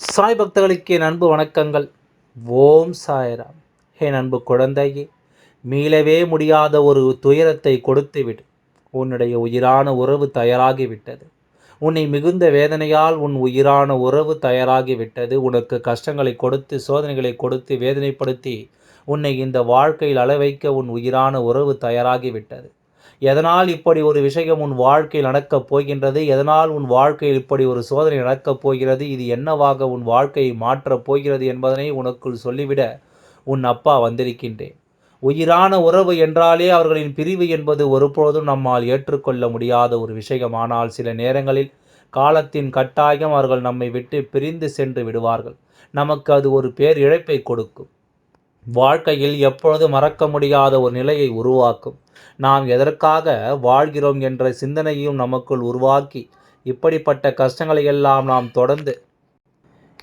சாய் பக்தர்களுக்கு என் அன்பு வணக்கங்கள். ஓம் சாய்ராம். என் அன்பு குழந்தையே மீளவே முடியாத ஒரு துயரத்தை கொடுத்துவிடு. உன்னுடைய உயிரான உறவு தயாராகிவிட்டது. உன்னை மிகுந்த வேதனையால் உன் உயிரான உறவு தயாராகிவிட்டது. உனக்கு கஷ்டங்களை கொடுத்து சோதனைகளை கொடுத்து வேதனைப்படுத்தி உன்னை இந்த வாழ்க்கையில் அளவைக்க உன் உயிரான உறவு தயாராகிவிட்டது. எதனால் இப்படி ஒரு விஷயம் உன் வாழ்க்கையில் நடக்கப் போகின்றது? எதனால் உன் வாழ்க்கையில் இப்படி ஒரு சோதனை நடக்கப் போகிறது? இது என்னவாக உன் வாழ்க்கையை மாற்றப் போகிறது என்பதனை உனக்குள் சொல்லிவிட உன் அப்பா வந்திருக்கின்றேன். உயிரான உறவு என்றாலே அவர்களின் பிரிவு என்பது ஒருபொழுதும் நம்மால் ஏற்றுக்கொள்ள முடியாத ஒரு விஷயம் ஆனால் சில நேரங்களில் காலத்தின் கட்டாயம் அவர்கள் நம்மை விட்டு பிரிந்து சென்று விடுவார்கள். நமக்கு அது ஒரு பேர் இழப்பை கொடுக்கும். வாழ்க்கையில் எப்பொழுது மறக்க முடியாத ஒரு நிலையை உருவாக்கும். நாம் எதற்காக வாழ்கிறோம் என்ற சிந்தனையும் நமக்குள் உருவாக்கி இப்படிப்பட்ட கஷ்டங்களை எல்லாம் நாம் தொடர்ந்து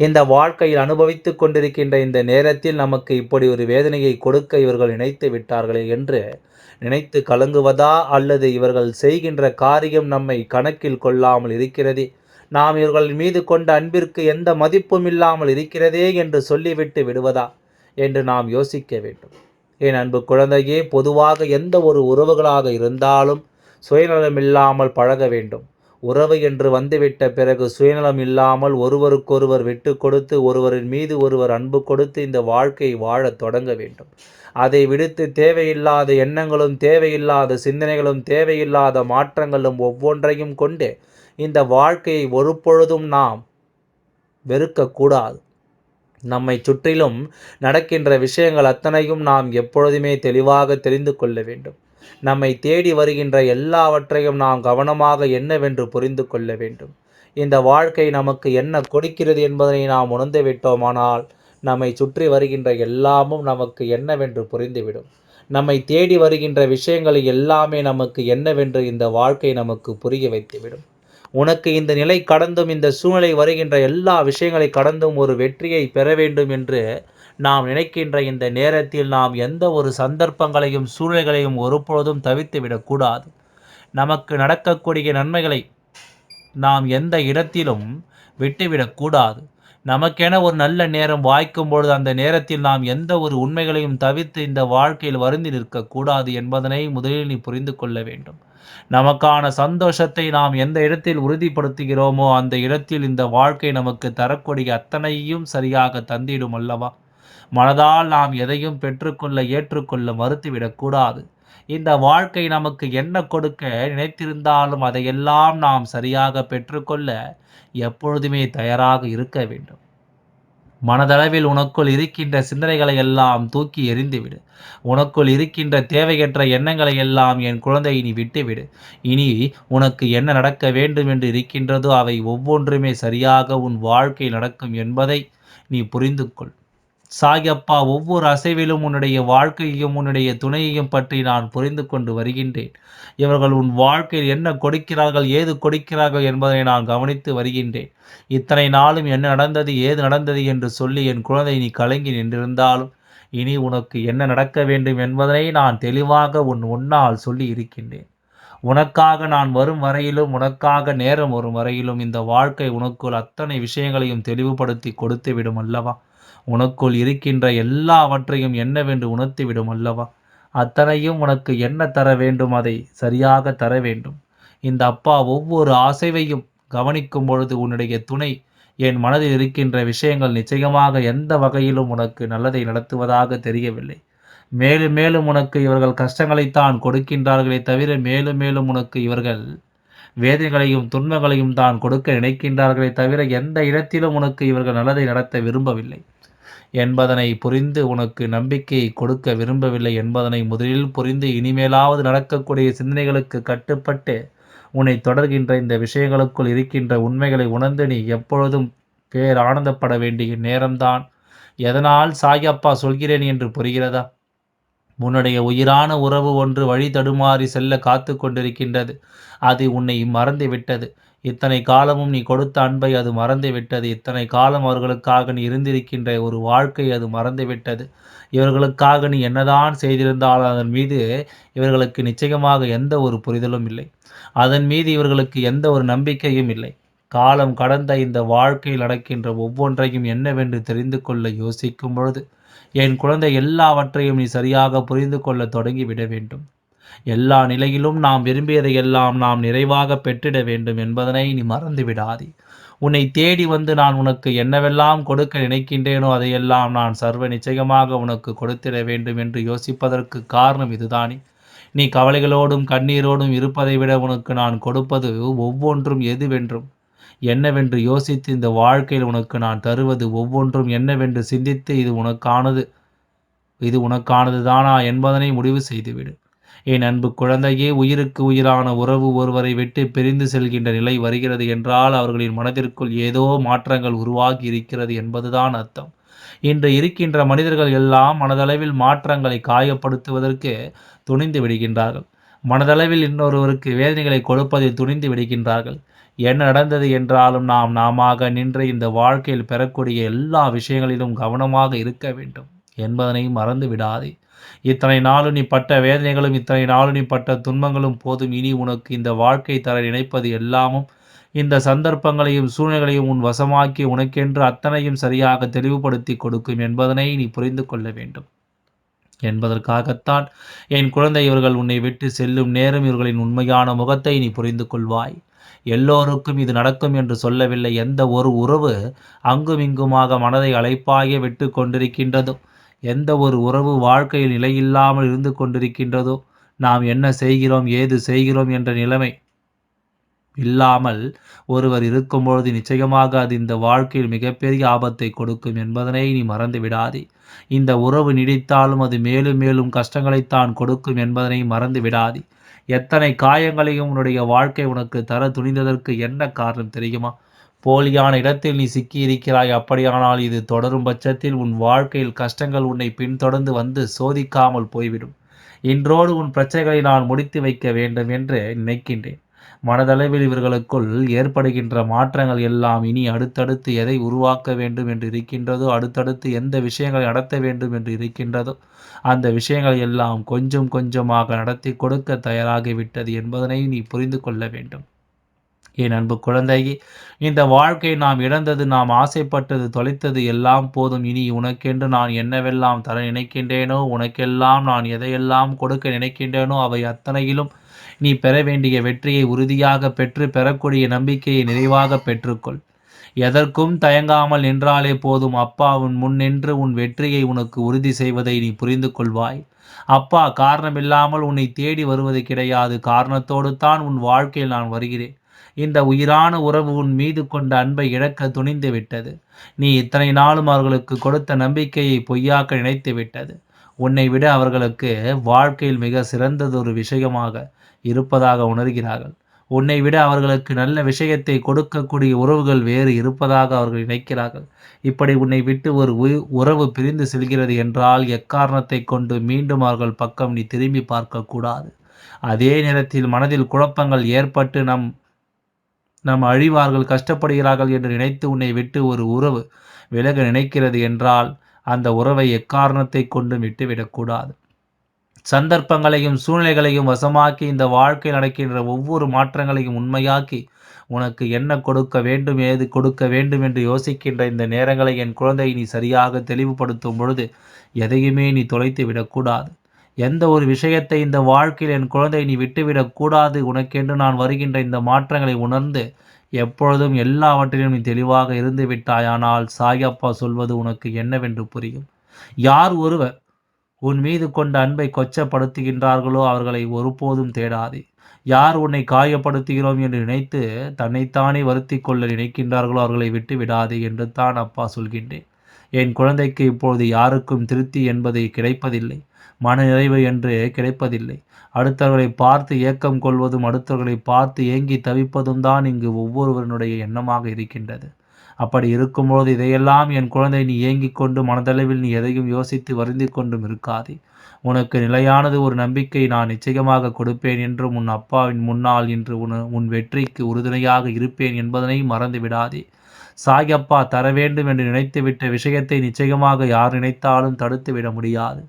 இந்த வாழ்க்கையில் அனுபவித்து கொண்டிருக்கின்ற இந்த நேரத்தில் நமக்கு இப்படி ஒரு வேதனையை கொடுக்க இவர்கள் நினைத்து விட்டார்களே என்று நினைத்து கலங்குவதா அல்லது இவர்கள் செய்கின்ற காரியம் நம்மை கணக்கில் கொள்ளாமல் இருக்கிறதே? நாம் இவர்கள் மீது கொண்ட அன்பிற்கு எந்த மதிப்பும் இல்லாமல் இருக்கிறதே என்று சொல்லிவிட்டு விடுவதா? என்று நாம் யோசிக்க வேண்டும். என் அன்பு குழந்தையே பொதுவாக எந்த ஒரு உறவுகளாக இருந்தாலும் சுயநலம் இல்லாமல் பழக வேண்டும். உறவு என்று வந்துவிட்ட பிறகு சுயநலம் இல்லாமல் ஒருவருக்கொருவர் விட்டு கொடுத்து ஒருவரின் மீது ஒருவர் அன்பு கொடுத்து இந்த வாழ்க்கையை வாழத் தொடங்க வேண்டும். அதை விடுத்து தேவையில்லாத எண்ணங்களும் தேவையில்லாத சிந்தனைகளும் தேவையில்லாத மாற்றங்களும் ஒவ்வொன்றையும் கொண்டு இந்த வாழ்க்கையை ஒரு பொழுதும் நாம் வெறுக்கக்கூடாது. நம்மை சுற்றிலும் நடக்கின்ற விஷயங்கள் அத்தனையும் நாம் எப்பொழுதுமே தெளிவாக தெரிந்து கொள்ள வேண்டும். நம்மை தேடி வருகின்ற எல்லாவற்றையும் நாம் கவனமாக என்னவென்று புரிந்து கொள்ள வேண்டும். இந்த வாழ்க்கை நமக்கு என்ன கொடுக்கிறது என்பதனை நாம் உணர்ந்து விட்டோமானால் நம்மை சுற்றி வருகின்ற எல்லாமும் நமக்கு என்னவென்று புரிந்துவிடும். நம்மை தேடி வருகின்ற விஷயங்கள் எல்லாமே நமக்கு என்னவென்று இந்த வாழ்க்கை நமக்கு புரிய வைத்துவிடும். உனக்கு இந்த நிலை கடந்தும் இந்த சூழ்நிலை வருகின்ற எல்லா விஷயங்களை கடந்தும் ஒரு வெற்றியை பெற வேண்டும் என்று நாம் நினைக்கின்ற இந்த நேரத்தில் நாம் எந்த ஒரு சந்தர்ப்பங்களையும் சூழ்நிலைகளையும் ஒருபொழுதும் தவித்து விடக்கூடாது. நமக்கு நடக்கக்கூடிய நன்மைகளை நாம் எந்த இடத்திலும் விட்டுவிடக்கூடாது. நமக்கென ஒரு நல்ல நேரம் வாய்க்கும் பொழுது அந்த நேரத்தில் நாம் எந்த ஒரு உண்மைகளையும் தவிர்த்து இந்த வாழ்க்கையில் வருந்தி நிற்கக்கூடாது என்பதனை முதலில் நீ புரிந்து கொள்ள வேண்டும். நமக்கான சந்தோஷத்தை நாம் எந்த இடத்தில் உறுதிப்படுத்துகிறோமோ அந்த இடத்தில் இந்த வாழ்க்கை நமக்கு தரக்கூடிய அத்தனையும் சரியாக தந்திடும் அல்லவா? மனதால் நாம் எதையும் பெற்றுக்கொள்ள ஏற்றுக்கொள்ள மறுத்துவிடக்கூடாது. இந்த வாழ்க்கை நமக்கு என்ன கொடுக்க நினைத்திருந்தாலும் அதையெல்லாம் நாம் சரியாக பெற்றுக்கொள்ள எப்பொழுதுமே தயாராக இருக்க வேண்டும். மனதளவில் உனக்குள் இருக்கின்ற சிந்தனைகளை எல்லாம் தூக்கி எறிந்துவிடு. உனக்குள் இருக்கின்ற தேவையற்ற எண்ணங்களை எல்லாம் என் குழந்தை இனி விட்டுவிடு. இனி உனக்கு என்ன நடக்க வேண்டும் என்று இருக்கின்றதோ அவை ஒவ்வொன்றுமே சரியாக உன் வாழ்க்கை நடக்கும் என்பதை நீ புரிந்து கொள் சாயப்பா ஒவ்வொரு அசைவிலும் உன்னுடைய வாழ்க்கையையும் உன்னுடைய துணையையும் பற்றி நான் புரிந்து கொண்டு வருகின்றேன். இவர்கள் உன் வாழ்க்கையில் என்ன கொடுக்கிறார்கள் ஏது கொடுக்கிறார்கள் என்பதை நான் கவனித்து வருகின்றேன். இத்தனை நாளும் என்ன நடந்தது ஏது நடந்தது என்று சொல்லி என் குழந்தை நீ கலங்கி நின்றிருந்தாலும் இனி உனக்கு என்ன நடக்க வேண்டும் என்பதனை நான் தெளிவாக உன் உன்னால் சொல்லி இருக்கின்றேன். உனக்காக நான் வரும் வரையிலும் உனக்காக நேரம் வரும் வரையிலும் இந்த வாழ்க்கை உனக்குள் அத்தனை விஷயங்களையும் தெளிவுபடுத்தி கொடுத்து விடும் அல்லவா? உனக்குள் இருக்கின்ற எல்லாவற்றையும் என்னவென்று உணர்த்திவிடும் அல்லவா? அத்தனையும் உனக்கு என்ன தர வேண்டும்? அதை சரியாக தர வேண்டும். இந்த அப்பா ஒவ்வொரு ஆசைவையும் கவனிக்கும் பொழுது உன்னுடைய துணை என் மனதில் இருக்கின்ற விஷயங்கள் நிச்சயமாக எந்த வகையிலும் உனக்கு நல்லதை நடத்துவதாக தெரியவில்லை. மேலும் மேலும் உனக்கு இவர்கள் கஷ்டங்களைத்தான் கொடுக்கின்றார்களே தவிர மேலும் மேலும் உனக்கு இவர்கள் வேதனைகளையும் துன்பங்களையும் தான் கொடுக்க நினைக்கின்றார்களே தவிர எந்த இடத்திலும் உனக்கு இவர்கள் நல்லதை நடத்த விரும்பவில்லை. என்பதனை புரிந்து உனக்கு நம்பிக்கையை கொடுக்க விரும்பவில்லை என்பதனை முதலில் புரிந்து இனிமேலாவது நடக்கக்கூடிய சிந்தனைகளுக்கு கட்டுப்பட்டு உன்னை தொடர்கின்ற இந்த விஷயங்களுக்குள் இருக்கின்ற உண்மைகளை உணர்ந்து நீ எப்பொழுதும் பேர் ஆனந்தப்பட வேண்டிய நேரம்தான். எதனால் சாயப்பா சொல்கிறேன் என்று புரிகிறதா? உன்னுடைய உயிரான உறவு ஒன்று வழி தடுமாறி செல்ல காத்து கொண்டிருக்கின்றது. அது உன்னை மறந்து விட்டது இத்தனை காலமும் நீ கொடுத்த அன்பை அது மறந்துவிட்டது இத்தனை காலம் அவர்களுக்காக நீ இருந்திருக்கின்ற ஒரு வாழ்க்கை அது மறந்துவிட்டது இவர்களுக்காக நீ என்னதான் செய்திருந்தாலும் அதன் மீது இவர்களுக்கு நிச்சயமாக எந்த ஒரு புரிதலும் இல்லை. அதன் மீது இவர்களுக்கு எந்த ஒரு நம்பிக்கையும் இல்லை. காலம் கடந்த இந்த வாழ்க்கையில் நடக்கின்ற ஒவ்வொன்றையும் என்னவென்று தெரிந்து கொள்ள யோசிக்கும் பொழுது என் குழந்தை எல்லாவற்றையும் நீ சரியாக புரிந்து கொள்ள தொடங்கிவிட வேண்டும். எல்லா நிலையிலும் நாம் விரும்பியதையெல்லாம் நாம் நிறைவாக பெற்றிட வேண்டும் என்பதனை நீ மறந்துவிடாதே. உன்னை தேடி வந்து நான் உனக்கு என்னவெல்லாம் கொடுக்க நினைக்கின்றேனோ அதையெல்லாம் நான் சர்வ நிச்சயமாக உனக்கு கொடுத்திட வேண்டும் என்று யோசிப்பதற்கு காரணம் இதுதானே. நீ கவலைகளோடும் கண்ணீரோடும் இருப்பதை விட உனக்கு நான் கொடுப்பது ஒவ்வொன்றும் எதுவென்றும்? என்னவென்று யோசித்து இந்த வாழ்க்கையில் உனக்கு நான் தருவது ஒவ்வொன்றும் என்னவென்று சிந்தித்து இது உனக்கானது இது உனக்கானது தானா என்பதனை முடிவு செய்துவிடு. என் அன்பு குழந்தையே உயிருக்கு உயிரான உறவு ஒருவரை விட்டு பிரிந்து செல்கின்ற நிலை வருகிறது என்றால் அவர்களின் மனதிற்குள் ஏதோ மாற்றங்கள் உருவாகி இருக்கிறது என்பதுதான் அர்த்தம். இன்று இருக்கின்ற மனிதர்கள் எல்லாம் மனதளவில் மாற்றங்களை காயப்படுத்துவதற்கு துணிந்து விடுகின்றார்கள். மனதளவில் இன்னொருவருக்கு வேதனைகளை கொடுப்பதில் துணிந்து விடுகின்றார்கள். என்ன நடந்தது என்றாலும் நாம் நாம நின்று இந்த வாழ்க்கையில் பெறக்கூடிய எல்லா விஷயங்களிலும் கவனமாக இருக்க வேண்டும் என்பதனை மறந்து விடாதே. இத்தனை நாளும் நீ பட்ட வேதனைகளும் இத்தனை நாளும் நீ பட்ட துன்பங்களும் போதும். இனி உனக்கு இந்த வாழ்க்கை தர நினைப்பது எல்லாமும் இந்த சந்தர்ப்பங்களையும் சூழ்நிலையும் உன் வசமாக்கி உனக்கென்று அத்தனையும் சரியாக தெளிவுபடுத்தி கொடுக்கும் என்பதனை நீ புரிந்து கொள்ள வேண்டும். என்பதற்காகத்தான் என் குழந்தை இவர்கள் உன்னை விட்டு செல்லும் நேரம் இவர்களின் உண்மையான முகத்தை நீ புரிந்து கொள்வாய். எல்லோருக்கும் இது நடக்கும் என்று சொல்லவில்லை. எந்த ஒரு உறவு அங்குமிங்குமாக மனதை அழைப்பாய விட்டு கொண்டிருக்கின்றதோ எந்த ஒரு உறவு வாழ்க்கையில் நிலையில்லாமல் இருந்து கொண்டிருக்கின்றதோ நாம் என்ன செய்கிறோம் ஏது செய்கிறோம் என்ற நிலைமை இல்லாமல் ஒருவர் இருக்கும்பொழுது நிச்சயமாக அது இந்த வாழ்க்கையில் மிகப்பெரிய ஆபத்தை கொடுக்கும் என்பதனை நீ மறந்து விடாதே. இந்த உறவு நீடித்தாலும் அது மேலும் மேலும் கஷ்டங்களைத்தான் கொடுக்கும் என்பதனை மறந்து விடாதே. எத்தனை காயங்களையும் உன்னுடைய வாழ்க்கை உனக்கு தர துணிந்ததற்கு என்ன காரணம் தெரியுமா? போலியான இடத்தில் நீ சிக்கியிருக்கிறாய். அப்படியானால் இது தொடரும் பட்சத்தில் உன் வாழ்க்கையில் கஷ்டங்கள் உன்னை பின்தொடர்ந்து வந்து சோதிக்காமல் போய்விடும். இன்றோடு உன் பிரச்சனைகளை நான் முடித்து வைக்க வேண்டும் என்று நினைக்கின்றேன். மனதளவில் இவர்களுக்குள் ஏற்படுகின்ற மாற்றங்கள் எல்லாம் இனி அடுத்தடுத்து எதை உருவாக்க வேண்டும் என்று இருக்கின்றதோ அடுத்தடுத்து எந்த விஷயங்களை நடத்த வேண்டும் என்று இருக்கின்றதோ அந்த விஷயங்களை எல்லாம் கொஞ்சம் கொஞ்சமாக நடத்தி கொடுக்க தயாராகிவிட்டது என்பதனை நீ புரிந்து கொள்ள வேண்டும். என் அன்பு குழந்தை இந்த வாழ்க்கை நாம் இழந்தது நாம் ஆசைப்பட்டது தொலைத்தது எல்லாம் போதும். இனி உனக்கென்று நான் என்னவெல்லாம் தர நினைக்கின்றேனோ உனக்கெல்லாம் நான் எதையெல்லாம் கொடுக்க நினைக்கின்றேனோ அவை அத்தனையிலும் நீ பெற வேண்டிய வெற்றியை உறுதியாக பெற்று பெறக்கூடிய நம்பிக்கையை நிறைவாக பெற்றுக்கொள். எதற்கும் தயங்காமல் நின்றாலே போதும். அப்பா உன் முன் நின்று உன் வெற்றியை உனக்கு உறுதி செய்வதை நீ புரிந்து கொள்வாய் அப்பா காரணமில்லாமல் உன்னை தேடி வருவது கிடையாது. காரணத்தோடு தான் உன் வாழ்க்கையில் நான் வருகிறேன். இந்த உயிரான உறவு உன் மீது கொண்ட அன்பை இழக்க துணிந்து விட்டது. நீ இத்தனை நாளும் அவர்களுக்கு கொடுத்த நம்பிக்கையை பொய்யாக்க நினைத்து விட்டது. உன்னை விட அவர்களுக்கு வாழ்க்கையில் மிக சிறந்ததொரு விஷயமாக இருப்பதாக உணர்கிறார்கள். உன்னை விட அவர்களுக்கு நல்ல விஷயத்தை கொடுக்கக்கூடிய உறவுகள் வேறு இருப்பதாக அவர்கள் நினைக்கிறார்கள். இப்படி உன்னை விட்டு ஒரு உறவு பிரிந்து செல்கிறது என்றால் எக்காரணத்தை கொண்டு மீண்டும் அவர்கள் பக்கம் நீ திரும்பி பார்க்கக்கூடாது. அதே நேரத்தில் மனதில் குழப்பங்கள் ஏற்பட்டு நம் நம் அழிவார்கள் கஷ்டப்படுகிறார்கள் என்று நினைத்து உன்னை விட்டு ஒரு உறவு விலக நினைக்கிறது என்றால் அந்த உறவை எக்காரணத்தை கொண்டும் விட்டுவிடக்கூடாது. சந்தர்ப்பங்களையும் சூழ்நிலைகளையும் வசமாக்கி இந்த வாழ்க்கை நடக்கின்ற ஒவ்வொரு மாற்றங்களையும் உண்மையாக்கி உனக்கு என்ன கொடுக்க வேண்டும் ஏது கொடுக்க வேண்டும் என்று யோசிக்கின்ற இந்த நேரங்களை என் குழந்தை நீ சரியாக தெளிவுபடுத்தும் பொழுது எதையுமே நீ தொலைத்து விடக்கூடாது. எந்த ஒரு விஷயத்தை இந்த வாழ்க்கையில் என் குழந்தை நீ விட்டுவிடக்கூடாது உனக்கென்று நான் வருகின்ற இந்த மாற்றங்களை உணர்ந்து எப்பொழுதும் எல்லாவற்றிலும் நீ தெளிவாக இருந்து விட்டாயானால் சாயப்பா சொல்வது உனக்கு என்னவென்று புரியும். யார் ஒருவர் உன் மீது கொண்ட அன்பை கொச்சப்படுத்துகின்றார்களோ அவர்களை ஒருபோதும் தேடாதே. யார் உன்னை காயப்படுத்துகிறோம் என்று நினைத்து தன்னைத்தானே வருத்தி கொள்ள நினைக்கின்றார்களோ அவர்களை விட்டு விடாதே என்று தான் அப்பா சொல்கின்றேன். என் குழந்தைக்கு இப்பொழுது யாருக்கும் திருப்தி என்பது கிடைப்பதில்லை. மன நிறைவு என்று கிடைப்பதில்லை. அடுத்தவர்களை பார்த்து ஏக்கம் கொள்வதும் அடுத்தவர்களை பார்த்து ஏங்கி தவிப்பதும் தான் இங்கு ஒவ்வொருவருடைய எண்ணமாக இருக்கின்றது. அப்படி இருக்கும்போது இதையெல்லாம் என் குழந்தை நீ ஏங்கிக் கொண்டு மனதளவில் நீ எதையும் யோசித்து வருந்தி கொண்டும் இருக்காதே. உனக்கு நிலையானது ஒரு நம்பிக்கை நான் நிச்சயமாக கொடுப்பேன் என்றும் உன் அப்பாவின் முன்னால் இன்று உன் உன் வெற்றிக்கு உறுதுணையாக இருப்பேன் என்பதனை மறந்து விடாதே. சாயப்பா தர வேண்டும் என்று நினைத்துவிட்ட விஷயத்தை நிச்சயமாக யார் நினைத்தாலும் தடுத்து விட முடியாது.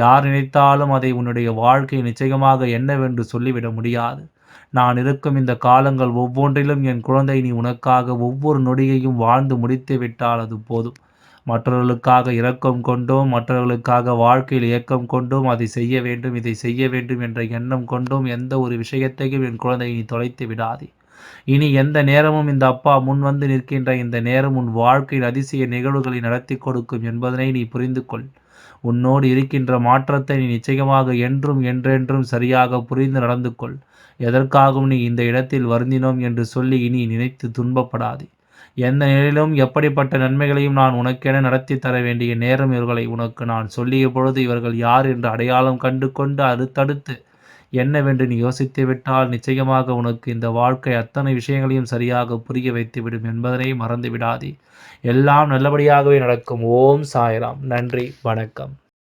யார் நினைத்தாலும் அதை உன்னுடைய வாழ்க்கை நிச்சயமாக என்னவென்று சொல்லிவிட முடியாது. நான் இருக்கும் இந்த காலங்கள் ஒவ்வொன்றிலும் என் குழந்தை நீ உனக்காக ஒவ்வொரு நொடியையும் வாழ்ந்து முடித்து விட்டால் அது போதும். மற்றவர்களுக்காக இரக்கம் கொண்டோம் மற்றவர்களுக்காக வாழ்க்கையில் இயக்கம் கொண்டோம் அதை செய்ய வேண்டும் இதை செய்ய வேண்டும் என்ற எண்ணம் கொண்டோம் எந்த ஒரு விஷயத்தையும் என் குழந்தை நீ தொலைத்து விடாதே. இனி எந்த நேரமும் இந்த அப்பா முன் வந்து நிற்கின்ற இந்த நேரம் உன் வாழ்க்கையில் அதிசய நிகழ்வுகளை நடத்தி கொடுக்கும் என்பதனை நீ புரிந்து கொள். உன்னோடு இருக்கின்ற மாற்றத்தை நீ நிச்சயமாக என்றும் என்றென்றும் சரியாக புரிந்து நடந்து கொள் எதற்காகவும் நீ இந்த இடத்தில் வருந்தினோம் என்று சொல்லி இனி நினைத்து துன்பப்படாதே. எந்த நிலையிலும் எப்படிப்பட்ட நன்மைகளையும் நான் உனக்கென நடத்தி தர வேண்டிய நேரம் இவர்களை உனக்கு நான் சொல்லிய பொழுது இவர்கள் யார் என்று அடையாளம் கண்டு கொண்டு அடுத்தடுத்து என்னவென்று நீ யோசித்து விட்டால் நிச்சயமாக உனக்கு இந்த வாழ்க்கை அத்தனை விஷயங்களையும் சரியாக புரிய வைத்துவிடும் என்பதனை மறந்து விடாதே எல்லாம் நல்லபடியாகவே நடக்கும். ஓம் சாய்ராம். நன்றி. வணக்கம்.